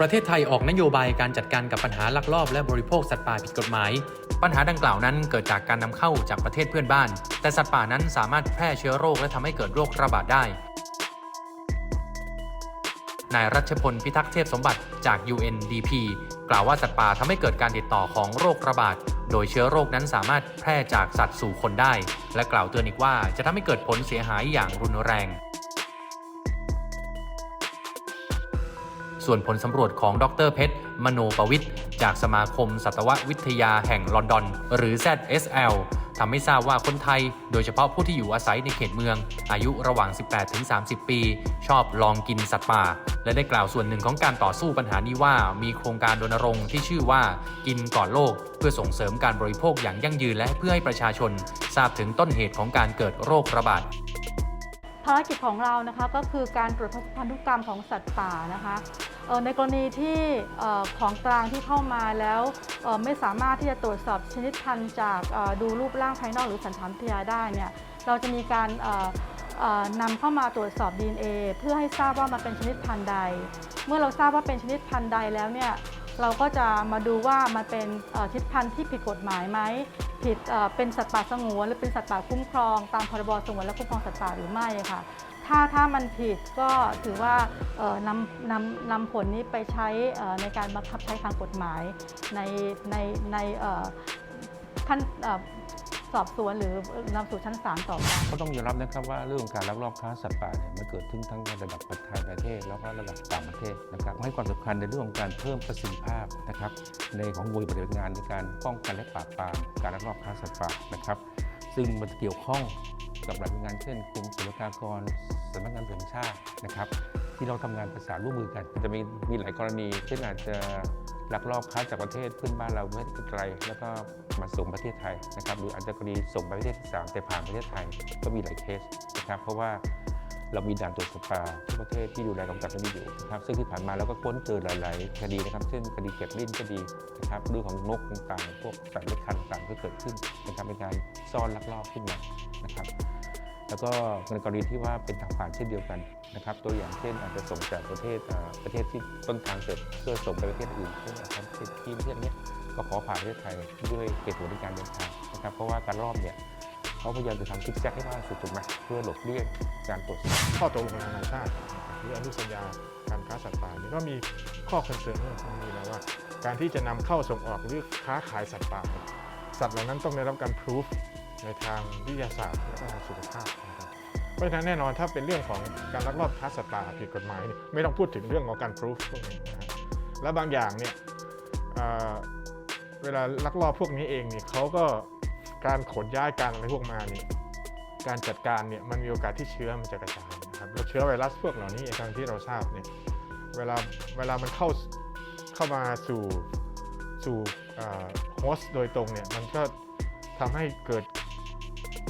ประเทศไทยออกนโยบายการจัดการกับปัญหาลักลอบและบริโภคสัตว์ป่าผิดกฎหมาย ปัญหาดังกล่าวนั้นเกิดจากการนำเข้าจากประเทศเพื่อนบ้าน แต่สัตว์ป่านั้นสามารถแพร่เชื้อโรคและทำให้เกิดโรคระบาดได้ นายรัชพลพิทักษ์เทพสมบัติจาก UNDP กล่าวว่าสัตว์ป่าทำให้เกิดการติดต่อของโรคระบาด โดยเชื้อโรคนั้นสามารถแพร่จากสัตว์สู่คนได้ และกล่าวเตือนอีกว่าจะทำให้เกิดผลเสียหายอย่างรุนแรง ส่วนผลสำรวจของดรเพชร มโนปวิทย์จากสมาคมสัตววิทยาแห่งลอนดอน หรือ ZSL ทำให้ทราบว่าคนไทย โดยเฉพาะผู้ที่อยู่อาศัยในเขตเมือง อายุระหว่าง 18-30 ปี ชอบลองกินสัตว์ป่า และได้กล่าวส่วนหนึ่งของการต่อสู้ปัญหานี้ว่า มีโครงการรณรงค์ที่ชื่อว่ากินก่อนโลก เพื่อส่งเสริมการบริโภคอย่างยั่งยืนและเพื่อให้ประชาชน ทราบถึงต้นเหตุของการเกิดโรคระบาดภารกิจของเรานะคะก็คือการตรวจพันธุกรรมของสัตว์ป่านะคะ ในกรณีที่ของกลางที่เข้ามาแล้วไม่สามารถที่จะตรวจสอบชนิดพันธุ์จากดูรูปร่างภายนอกหรือสันฐานวิทยาได้เนี่ยเราจะมีการนำเข้ามาตรวจสอบ DNA เพื่อให้ทราบว่ามันเป็นชนิดพันธุ์ใด เมื่อเราทราบว่าเป็นชนิดพันธุ์ใดแล้วเนี่ยเราก็จะมาดูว่ามันเป็นชนิดพันธุ์ที่ผิดกฎหมายไหมผิดเป็นสัตว์ป่าสงวนหรือเป็นสัตว์ป่าคุ้มครอง ตามพรบสงวนและคุ้มครองสัตว์ป่าหรือไม่ค่ะ ถ้าถ้ามันผิดก็ถือว่านำนำนำผลนี้ไปใช้ในการบังคับใช้ทางกฎหมายในในในเอ่อขั้นสอบสวนหรือนำสู่ชั้นศาลต่อไปก็ต้องยอมรับนะครับว่าเรื่องการลักลอบค้าสัตว์ป่าเนี่ยมันเกิดขึ้นทั้งในระดับประเทศประเทศแล้วก็ระดับต่างประเทศนะครับให้ความสำคัญในเรื่องของการเพิ่มประสิทธิภาพนะครับในของวยปฏิบัติงานในการป้องกันและปราบปรามการลักลอบค้าสัตว์ป่านะครับ ซึ่งมันเกี่ยวข้อง กับหลายหน่วยงานเช่นกรมศุลกากรสำนักงานตำรวจแห่งชาตินะครับ ที่เราทำงานประสานร่วมมือกันจะมีมีหลายกรณีเช่นอาจจะลักลอบค้าจากประเทศเพื่อนบ้านเราไม่ได้ไกล แล้วก็มาส่งประเทศไทยนะครับหรืออาจจะกรณีส่งไปประเทศที่สามแต่ผ่านประเทศไทยก็มีหลายเคสนะครับ เพราะว่าเรามีด่านตรวจสปาทุกประเทศที่ดูแลกำกับเรื่องนี้อยู่นะครับซึ่งที่ผ่านมาเราก็ค้นเจอหลาย ๆ คดีนะครับเช่นคดีเก็บลิ้นก็ดีนะครับเรื่องของนกต่างๆพวกสัตว์เลื้อยคลานต่างๆก็เกิดขึ้นนะครับเป็นการซ่อนลักลอบขึ้นมานะครับ แล้วก็ในกรณีที่ว่าเป็นทางผ่านเช่นเดียวกันนะครับตัวอย่างเช่นอาจจะส่งจากประเทศประเทศที่ต้นทางเสร็จเพื่อส่งไปประเทศอื่นเช่นะประเทศที่ประเทศนี้ก็ขอผ่านประเทศไทยด้วยเหตุผลในการเดินทางนะครับเพราะว่าการรอบเนี่ยเขาพยายามจะทำซิกแซกให้มากสุดถูกไหมเพื่อหลบเลี่ยงการตรวจสอบข้อตกลงนานาชาติหรืออนุสัญญาการค้าสัตว์ป่านี่ก็มีข้อคอนเซิร์นเรื่องพวกนี้แล้วว่า การที่จะนำเข้าส่งออกหรือค้าขายสัตว์ป่าสัตว์เหล่านั้นต้องได้รับการพิสูจ ในทางวิทยาศาสตร์และทางสุขภาพนะครับเพราะฉะนั้นแน่นอนถ้าเป็นเรื่องของการลักลอบค้าสัตว์ป่าผิดกฎหมายเนี่ยไม่ต้องพูดถึงเรื่องของการพิสูจพวกนี้นะครับและบางอย่างเนี่ยเเวลาลักลอบพวกนี้เองเนี่ยเขาก็การขนย้ายการอะไรพวกมาเนี่ยการจัดการเนี่ยมันมีโอกาสที่เชื้อมันจะกระจายนะครับแล้วเชื้อไวรัสพวกเหล่านี้ทางที่เราทราบเนี่ยเวลาเวลามันเข้าเข้ามาสู่สู่โฮสต์โดยตรงเนี่ยมันก็ทำให้เกิด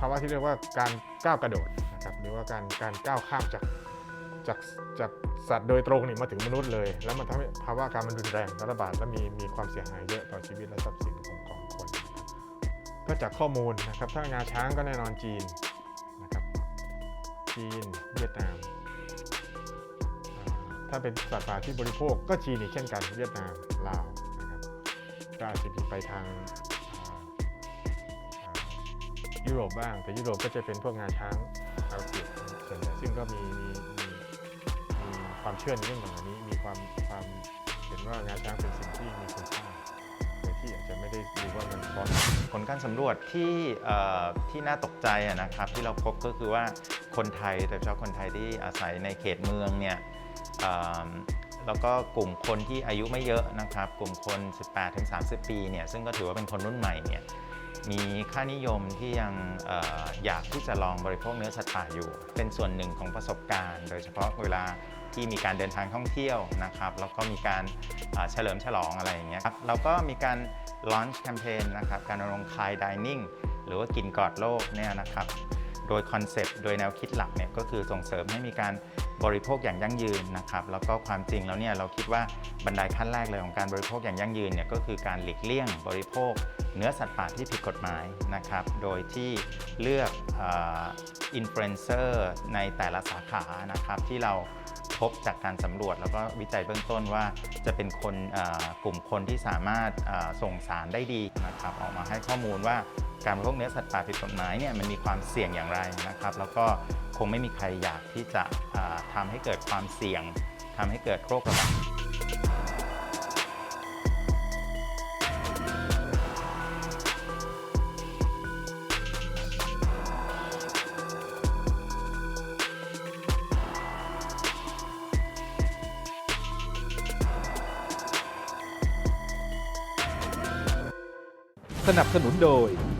ภาวะที่เรียกว่าการก้าวกระโดดนะครับหรือว่าการการก้าวข้ามจากจากจากสัตว์โดยตรงนี่มาถึงมนุษย์เลย แล้วมันทำให้ภาวะการมันรุนแรงระบาดและมีมีความเสียหายเยอะต่อชีวิตและทรัพย์สินของของคน ก็จากข้อมูลนะครับถ้างาช้างก็แน่นอนจีนนะครับจีนเวียดนามถ้าเป็นสัตว์ป่าที่บริโภคก็จีนอีกเช่นกันเวียดนามลาวนะครับก็อาจจะมีไปทาง ยุโรปบ้าง แต่ยุโรปก็จะเป็นพวกงาช้างอาราบิกส่วนใหญ่ซึ่งก็มีมีมีมีความเชื่อในเรื่องเหล่านี้ มีความความเห็นว่างาช้างเป็นสิ่งที่มีคุณค่าโดยที่อาจจะไม่ได้ดูว่ามันปลอดผลการสำรวจที่เอ่อที่น่าตกใจอะนะครับ ที่เราพบก็คือว่าคนไทยโดยเฉพาะคนไทยที่อาศัยในเขตเมืองเนี่ยเอ่อแล้วก็กลุ่มคนที่อายุไม่เยอะนะครับ กลุ่มคน 18-30 ปีเนี่ยซึ่งก็ถือว่าเป็นคนรุ่นใหม่เนี่ย มีค่านิยมที่ยังออยากที่จะลองบริโภคเนื้อสัตว์ป่าอยู่ เป็นส่วนหนึ่งของประสบการณ์ โดยเฉพาะเวลาที่มีการเดินทางท่องเที่ยวนะครับแล้วก็มีการเฉลิมฉลองอะไรอย่างเงี้ยครับเราก็มีการลอนช์แคมเปญนะครับการรณรงค์คายดิเนิ่งหรือว่ากินกอดโลกเนี่ยนะครับ โดยคอนเซปต์โดยแนวคิดหลักเนี่ยก็คือส่งเสริมให้มีการบริโภคอย่างยั่งยืนนะครับแล้วก็ความจริงแล้วเนี่ยเราคิดว่าบันไดขั้นแรกเลยของการบริโภคอย่างยั่งยืนเนี่ยก็คือการหลีกเลี่ยงบริโภค เนื้อสัตว์ป่าที่ผิดกฎหมายนะครับโดยที่เลือกอินฟลูเอนเซอร์ในแต่ละสาขานะครับที่เราพบจากการสำรวจแล้วก็วิจัยเบื้องต้นว่าจะเป็นคนกลุ่มคนที่สามารถส่งสารได้ดีนะครับออกมาให้ข้อมูลว่า การบริโภคเนื้อสัตว์ป่าผิดกฎหมายเนี่ยมันมีความเสี่ยงอย่างไรนะครับ แล้วก็คงไม่มีใครอยากที่จะอ่าทำให้เกิดความเสี่ยงทำให้เกิดโรคระบาดสนับสนุนโดย